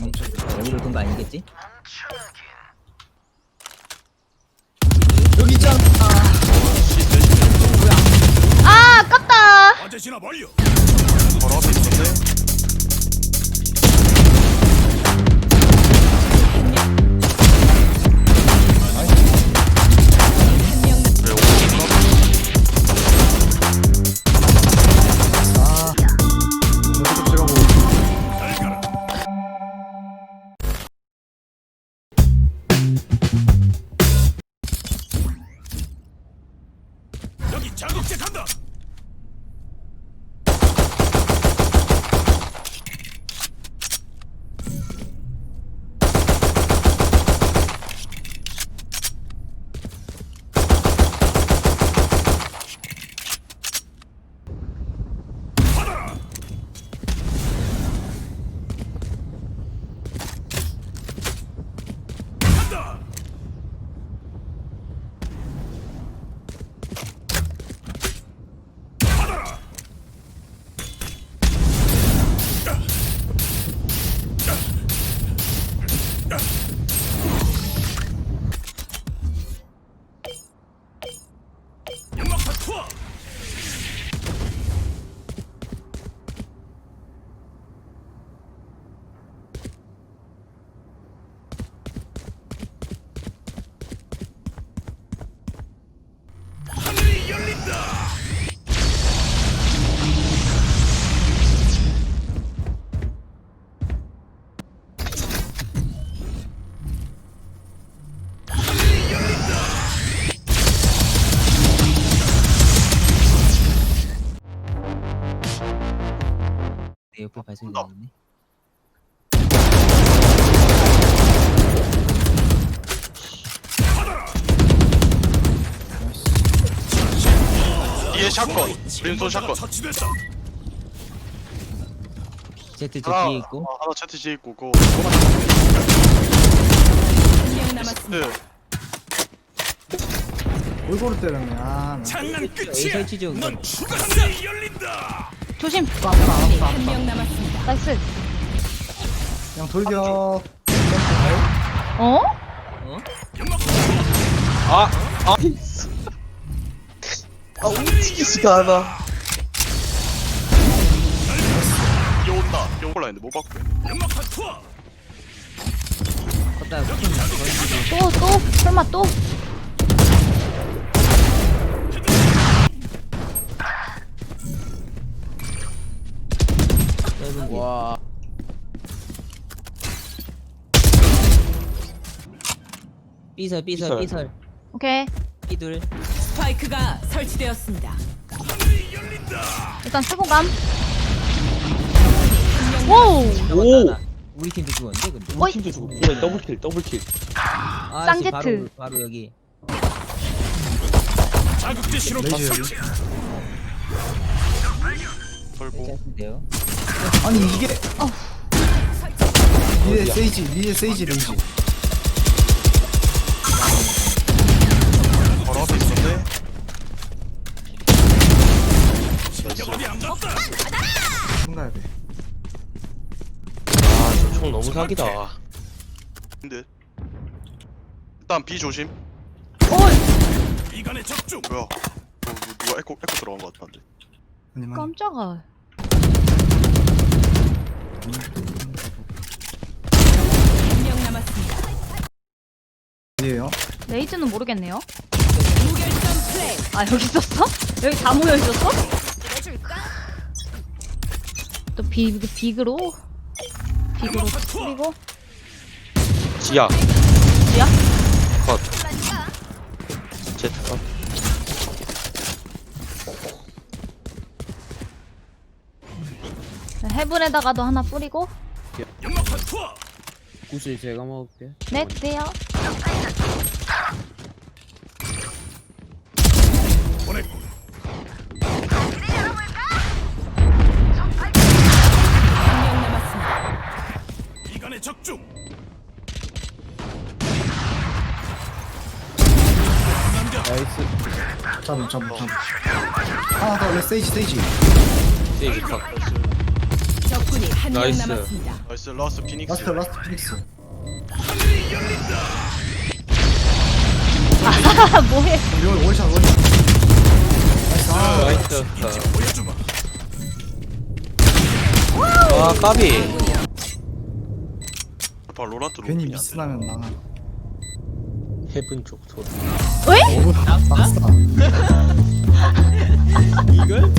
여기로 둔거 아니겠지? 여기 있잖아. 아 아깝다 어제 완료. 바로 앞에 있었네. 내 옆에 발소리 나는데. 뒤에 샷건. 린손 샷건. 제트 저 하나, 뒤에 있고. 어, 하나 채트 뒤에 있고, 그거. 한명 남았습니다. 네. 골고루 때렸네. 아. 나. 장난 끝이야. 설치 중. 넌 죽었어. 하늘이 열린다. 조심 한 명 남았습니다. 나이스 그냥 돌격. 어? 어? 아! 아! 아 움직이지가 않아. 이온다 이올라 했는데 못큰또또 설마 또 넓은 와. 삐설 삐설 삐설 오케이 삐둘 스파이크가 설치되었습니다. 일단 수고감 오오 우리 팀도 죽었는데 근데 어이 팀도 죽어. 이거 더블킬, 더블킬. 아, 쌍제트. 바로, 바로 여기 레이저 설치. 털고. 괜찮은데요 아니 이게. 리에 세이지, 리에 세이지 레이지. 바로 앞에 있었네. 야, 어디 안 갔다. 손 가야 돼. 아, 저총 너무 사기다. 근데. 일단 B 조심. 이간의 적중. 뭐야? 어, 뭐, 누가 에코, 에코 들어간 것 같은데. 아니면 깜짝아 한명 남았습니다. 어디에요? 레이즈는 모르겠네요 무결점 플레이. 아 여기 있었어? 여기 다 모여 있었어? 또 비, 빅으로 빅으로 뿌리고 지야. 지야? 컷. 제트 컷. 해븐에다가도 하나 뿌리고. 구슬 제가 먹을게. 네 돼요. 이간의 적중. 나이스. 잡음, 잡음, 잡음. 하나 더, 레 세이지, 세이지. 세이지 컷. 한 명 나이스. 남았습니다. 나이스 라스트 피닉스 라스트 라스트 피닉스 아 뭐해? 여기 원샷 원샷 나이스 아 나이스. 와 까비 봐 로란트 괜히. 미스나면 망한 헤븐 쪽 소리 왜? 오 낙사 이걸?